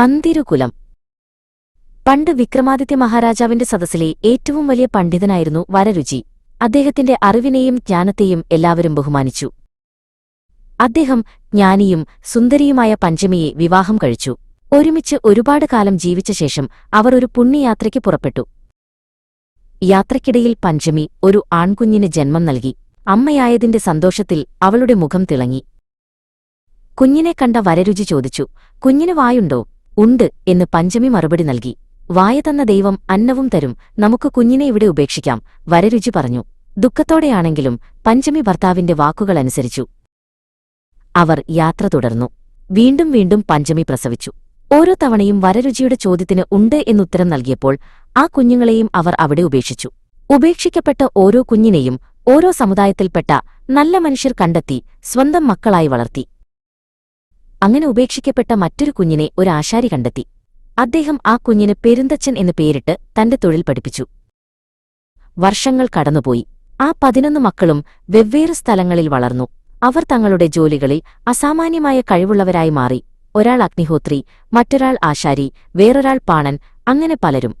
പന്തിരുകുലം. പണ്ട് വിക്രമാദിത്യ മഹാരാജാവിന്റെ സദസ്സിലെ ഏറ്റവും വലിയ പണ്ഡിതനായിരുന്നു വരരുചി. അദ്ദേഹത്തിന്റെ അറിവിനെയും ജ്ഞാനത്തെയും എല്ലാവരും ബഹുമാനിച്ചു. അദ്ദേഹം ജ്ഞാനിയും സുന്ദരിയുമായ പഞ്ചമിയെ വിവാഹം കഴിച്ചു. ഒരുമിച്ച് ഒരുപാട് കാലം ജീവിച്ച ശേഷം അവർ ഒരു പുണ്യയാത്രയ്ക്ക് പുറപ്പെട്ടു. യാത്രയ്ക്കിടയിൽ പഞ്ചമി ഒരു ആൺകുഞ്ഞിന് ജന്മം നൽകി. അമ്മയായതിന്റെ സന്തോഷത്തിൽ അവളുടെ മുഖം തിളങ്ങി. കുഞ്ഞിനെ കണ്ട വരരുചി ചോദിച്ചു കുഞ്ഞിന് വായുണ്ടോ? ഉണ്ട് എന്ന് പഞ്ചമി മറുപടി നൽകി. വായ തന്ന ദൈവം അന്നവും തരും. നമുക്ക് കുഞ്ഞിനെ ഇവിടെ ഉപേക്ഷിക്കാം വരരുചി പറഞ്ഞു. ദുഃഖത്തോടെയാണെങ്കിലും പഞ്ചമി ഭർത്താവിന്റെ വാക്കുകളനുസരിച്ചു അവർ യാത്ര തുടർന്നു. വീണ്ടും വീണ്ടും പഞ്ചമി പ്രസവിച്ചു. ഓരോ തവണയും വരരുചിയുടെ ചോദ്യത്തിന് ഉണ്ട് എന്നുത്തരം നൽകിയപ്പോൾ ആ കുഞ്ഞുങ്ങളെയും അവർ അവിടെ ഉപേക്ഷിച്ചു. ഉപേക്ഷിക്കപ്പെട്ട ഓരോ കുഞ്ഞിനെയും ഓരോ സമുദായത്തിൽപ്പെട്ട നല്ല മനുഷ്യർ കണ്ടെത്തി സ്വന്തം മക്കളായി വളർത്തി. അങ്ങനെ ഉപേക്ഷിക്കപ്പെട്ട മറ്റൊരു കുഞ്ഞിനെ ഒരു ആശാരി കണ്ടെത്തി. അദ്ദേഹം ആ കുഞ്ഞിന് പെരുന്തച്ചൻ എന്ന് പേരിട്ട് തന്റെ തൊഴിൽ പഠിപ്പിച്ചു. വർഷങ്ങൾ കടന്നുപോയി. ആ പതിനൊന്ന് മക്കളും വെവ്വേറെ സ്ഥലങ്ങളിൽ വളർന്നു. അവർ തങ്ങളുടെ ജോലികളിൽ അസാമാന്യമായ കഴിവുള്ളവരായി മാറി. ഒരാൾ അഗ്നിഹോത്രി മറ്റൊരാൾ ആശാരി വേറൊരാൾ പാണൻ അങ്ങനെ പലരും.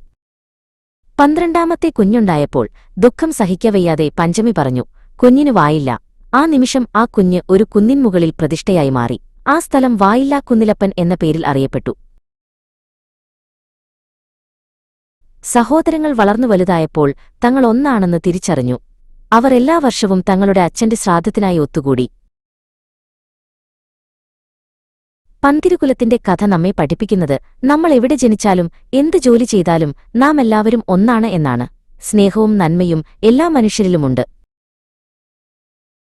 പന്ത്രണ്ടാമത്തെ കുഞ്ഞുണ്ടായപ്പോൾ ദുഃഖം സഹിക്കവയ്യാതെ പഞ്ചമി പറഞ്ഞു കുഞ്ഞിന് വായില്ല. ആ നിമിഷം ആ കുഞ്ഞ് ഒരു കുന്നിൻ മുകളിൽ പ്രതിഷ്ഠയായി മാറി. ആ സ്ഥലം വായില്ലാ കുന്നിലപ്പൻ എന്ന പേരിൽ അറിയപ്പെട്ടു. സഹോദരങ്ങൾ വളർന്നു വലുതായപ്പോൾ തങ്ങൾ ഒന്നാണെന്ന് തിരിച്ചറിഞ്ഞു. അവർ എല്ലാ വർഷവും തങ്ങളുടെ അച്ഛന്റെ ശ്രാദ്ധത്തിനായി ഒത്തുകൂടി. പന്തിരുകുലത്തിന്റെ കഥ നമ്മെ പഠിപ്പിക്കുന്നത് നമ്മൾ എവിടെ ജനിച്ചാലും എന്ത് ജോലി ചെയ്താലും നാം എല്ലാവരും ഒന്നാണ് എന്നാണ്. സ്നേഹവും നന്മയും എല്ലാ മനുഷ്യരിലുമുണ്ട്.